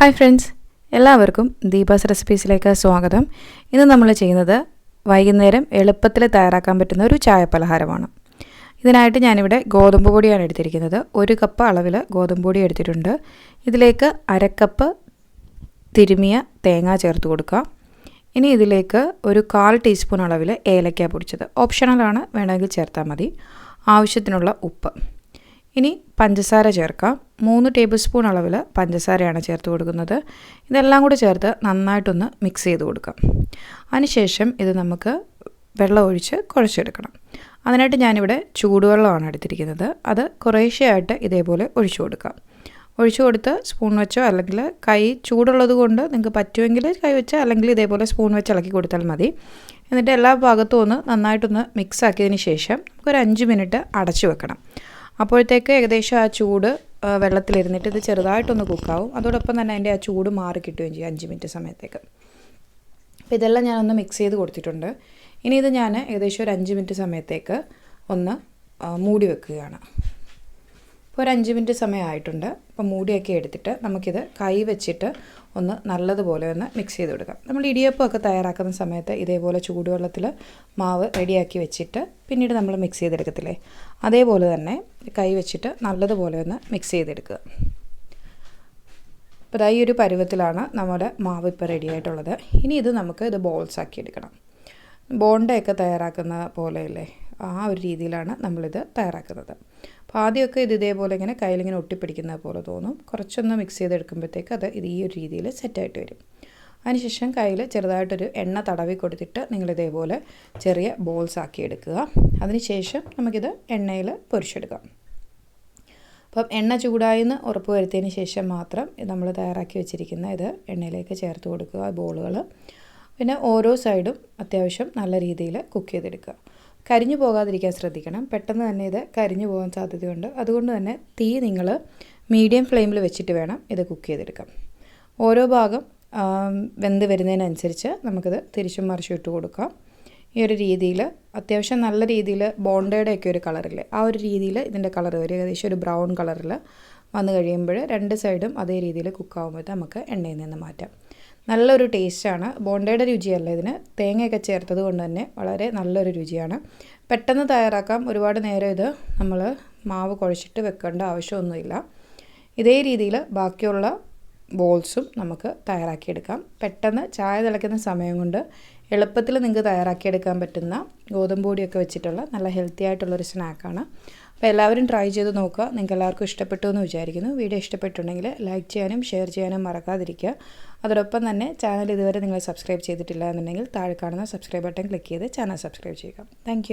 Hi friends എല്ലാവർക്കും ദീപാസ് റെസിപ്പീസിലേക്ക് സ്വാഗതം. ഇന്ന് നമ്മൾ ചെയ്യുന്നത് വൈകുന്നേരം എളുപ്പത്തിൽ തയ്യാറാക്കാൻ പറ്റുന്ന ഒരു ചായ പലഹാരമാണ് ഇതിനായിട്ട് ഞാനിവിടെ ഗോതമ്പ് പൊടിയാണ് എടുത്തിരിക്കുന്നത്. ഒരു കപ്പ് അളവിൽ ഗോതമ്പ് പൊടി എടുത്തിട്ടുണ്ട്. ഇതിലേക്ക് അരക്കപ്പ് തിരുമിയ തേങ്ങ ചേർത്ത് കൊടുക്കുക ഇനി ഇതിലേക്ക് ഒരു കാൽ ടീസ്പൂൺ അളവിൽ ഏലക്ക പൊടിച്ചത്. ഓപ്ഷണലാണ് വേണമെങ്കിൽ ചേർത്താൽ മതി. ആവശ്യത്തിനുള്ള ഉപ്പ്. ഇനി പഞ്ചസാര ചേർക്കാം. മൂന്ന് ടേബിൾ സ്പൂൺ അളവിൽ പഞ്ചസാരയാണ് ചേർത്ത് കൊടുക്കുന്നത്. ഇതെല്ലാം കൂടി ചേർത്ത് നന്നായിട്ടൊന്ന് മിക്സ് ചെയ്ത് കൊടുക്കാം. അതിനുശേഷം ഇത് നമുക്ക് വെള്ളം ഒഴിച്ച് കുഴച്ചെടുക്കണം. അതിനായിട്ട് ഞാനിവിടെ ചൂടുവെള്ളമാണ് എടുത്തിരിക്കുന്നത്. അത് കുറേശ്ശെയായിട്ട് ഇതേപോലെ ഒഴിച്ചു കൊടുക്കാം. ഒഴിച്ചു കൊടുത്ത് സ്പൂൺ വെച്ചോ അല്ലെങ്കിൽ കൈ ചൂടുള്ളത് കൊണ്ട് നിങ്ങൾക്ക് പറ്റുമെങ്കിൽ കൈ വെച്ചോ അല്ലെങ്കിൽ ഇതേപോലെ സ്പൂൺ വെച്ച് ഇളക്കി കൊടുത്താൽ മതി. എന്നിട്ട് എല്ലാ ഭാഗത്തും ഒന്ന് നന്നായിട്ടൊന്ന് മിക്സ് ആക്കിയതിന് ശേഷം നമുക്കൊരു അഞ്ച് മിനിറ്റ് അടച്ചു വെക്കണം. അപ്പോഴത്തേക്ക് ഏകദേശം ആ ചൂട് വെള്ളത്തിലിരുന്നിട്ട് ഇത് ചെറുതായിട്ടൊന്ന് കുക്കാവും. അതോടൊപ്പം തന്നെ അതിന്റെ ആ ചൂട് മാറി കിട്ടുകയും ചെയ്യും അഞ്ച് മിനിറ്റ് സമയത്തേക്ക്. അപ്പോൾ ഇതെല്ലാം ഞാനൊന്ന് മിക്സ് ചെയ്ത് കൊടുത്തിട്ടുണ്ട്. ഇനി ഇത് ഞാൻ ഏകദേശം ഒരു അഞ്ച് മിനിറ്റ് സമയത്തേക്ക് ഒന്ന് മൂടി വെക്കുകയാണ്. ഇപ്പോൾ ഒരു അഞ്ച് മിനിറ്റ് സമയമായിട്ടുണ്ട് അപ്പോൾ മൂടിയൊക്കെ എടുത്തിട്ട് നമുക്കിത് കൈ വെച്ചിട്ട് ഒന്ന് നല്ലതുപോലെ ഒന്ന് മിക്സ് ചെയ്ത് കൊടുക്കാം. നമ്മൾ ഇടിയപ്പമൊക്കെ തയ്യാറാക്കുന്ന സമയത്ത് ഇതേപോലെ ചൂടുവെള്ളത്തിൽ മാവ് റെഡിയാക്കി വെച്ചിട്ട് പിന്നീട് നമ്മൾ മിക്സ് ചെയ്തെടുക്കത്തില്ലേ? അതേപോലെ തന്നെ കൈ വെച്ചിട്ട് നല്ലതുപോലെ ഒന്ന് മിക്സ് ചെയ്തെടുക്കുക. അപ്പോൾ ഈ ഒരു പരുവത്തിലാണ് നമ്മുടെ മാവ് ഇപ്പോൾ റെഡി ആയിട്ടുള്ളത്. ഇനി ഇത് നമുക്ക് ഇത് ബോൾസ് ആക്കി എടുക്കണം. ബോണ്ടയൊക്കെ തയ്യാറാക്കുന്ന പോലെയല്ലേ? ആ ഒരു രീതിയിലാണ് നമ്മളിത് തയ്യാറാക്കുന്നത്. അപ്പോൾ ആദ്യമൊക്കെ ഇത് ഇതേപോലെ ഇങ്ങനെ കയ്യിലിങ്ങനെ ഒട്ടിപ്പിടിക്കുന്ന പോലെ തോന്നും. കുറച്ചൊന്ന് മിക്സ് ചെയ്തെടുക്കുമ്പോഴത്തേക്ക് അത് ഇത് ഈ ഒരു രീതിയിൽ സെറ്റായിട്ട് വരും. അതിനുശേഷം കയ്യിൽ ചെറുതായിട്ടൊരു എണ്ണ തടവി കൊടുത്തിട്ട് നിങ്ങൾ ഇതേപോലെ ചെറിയ ബോൾസ് ആക്കി എടുക്കുക. അതിനുശേഷം നമുക്കിത് എണ്ണയിൽ പൊരിച്ചെടുക്കാം. അപ്പം എണ്ണ ചൂടായെന്ന് ഉറപ്പ് വരുത്തിയതിന് ശേഷം മാത്രം നമ്മൾ തയ്യാറാക്കി വെച്ചിരിക്കുന്ന ഇത് എണ്ണയിലേക്ക് ചേർത്ത് കൊടുക്കുക ബോളുകൾ. പിന്നെ ഓരോ സൈഡും അത്യാവശ്യം നല്ല രീതിയിൽ കുക്ക് ചെയ്തെടുക്കുക. കരിഞ്ഞു പോകാതിരിക്കാൻ ശ്രദ്ധിക്കണം. പെട്ടെന്ന് തന്നെ ഇത് കരിഞ്ഞു പോകാൻ സാധ്യതയുണ്ട്. അതുകൊണ്ട് തന്നെ തീ നിങ്ങൾ മീഡിയം ഫ്ലെയിമിൽ വെച്ചിട്ട് വേണം ഇത് കുക്ക് ചെയ്തെടുക്കാം ഓരോ ഭാഗം വെന്ത് വരുന്നതിനനുസരിച്ച് നമുക്കിത് തിരിച്ചും മറിച്ചും ഇട്ട് കൊടുക്കാം. ഈ ഒരു രീതിയിൽ അത്യാവശ്യം നല്ല രീതിയിൽ ബോണ്ടയുടെയൊക്കെ ഒരു കളറില്ലേ ആ ഒരു രീതിയിൽ ഇതിന്റെ കളർ വരും. ഏകദേശം ഒരു ബ്രൗൺ കളറിൽ വന്നു കഴിയുമ്പോൾ രണ്ട് സൈഡും അതേ രീതിയിൽ കുക്കാവുമ്പോൾ നമുക്ക് എണ്ണയിൽ നിന്ന് മാറ്റാം. നല്ലൊരു ടേസ്റ്റാണ് ബോണ്ടയുടെ രുചിയല്ല ഇതിന്. തേങ്ങയൊക്കെ ചേർത്തത് കൊണ്ട് തന്നെ വളരെ നല്ലൊരു രുചിയാണ്. പെട്ടെന്ന് തയ്യാറാക്കാം. ഒരുപാട് നേരം ഇത് നമ്മൾ മാവ് കുഴച്ചിട്ട് വെക്കേണ്ട ആവശ്യമൊന്നുമില്ല. ഇതേ രീതിയിൽ ബാക്കിയുള്ള ബോൾസും നമുക്ക് തയ്യാറാക്കിയെടുക്കാം. പെട്ടെന്ന് ചായ തിളയ്ക്കുന്ന സമയം കൊണ്ട് എളുപ്പത്തിൽ നിങ്ങൾക്ക് തയ്യാറാക്കിയെടുക്കാൻ പറ്റുന്ന ഗോതമ്പ് പൊടിയൊക്കെ വെച്ചിട്ടുള്ള നല്ല ഹെൽത്തി ആയിട്ടുള്ളൊരു സ്നാക്കാണ് അപ്പോൾ എല്ലാവരും ട്രൈ ചെയ്ത് നോക്കുക. നിങ്ങൾക്ക് എല്ലാവർക്കും ഇഷ്ടപ്പെട്ടു എന്ന് വിചാരിക്കുന്നു. വീഡിയോ ഇഷ്ടപ്പെട്ടുണ്ടെങ്കിൽ ലൈക്ക് ചെയ്യാനും ഷെയർ ചെയ്യാനും മറക്കാതിരിക്കുക. അതോടൊപ്പം തന്നെ ചാനൽ ഇതുവരെ നിങ്ങൾ സബ്സ്ക്രൈബ് ചെയ്തിട്ടില്ല എന്നുണ്ടെങ്കിൽ താഴെ കാണുന്ന സബ്സ്ക്രൈബ് ബട്ടൺ ക്ലിക്ക് ചെയ്ത് ചാനൽ സബ്സ്ക്രൈബ് ചെയ്യുക. താങ്ക്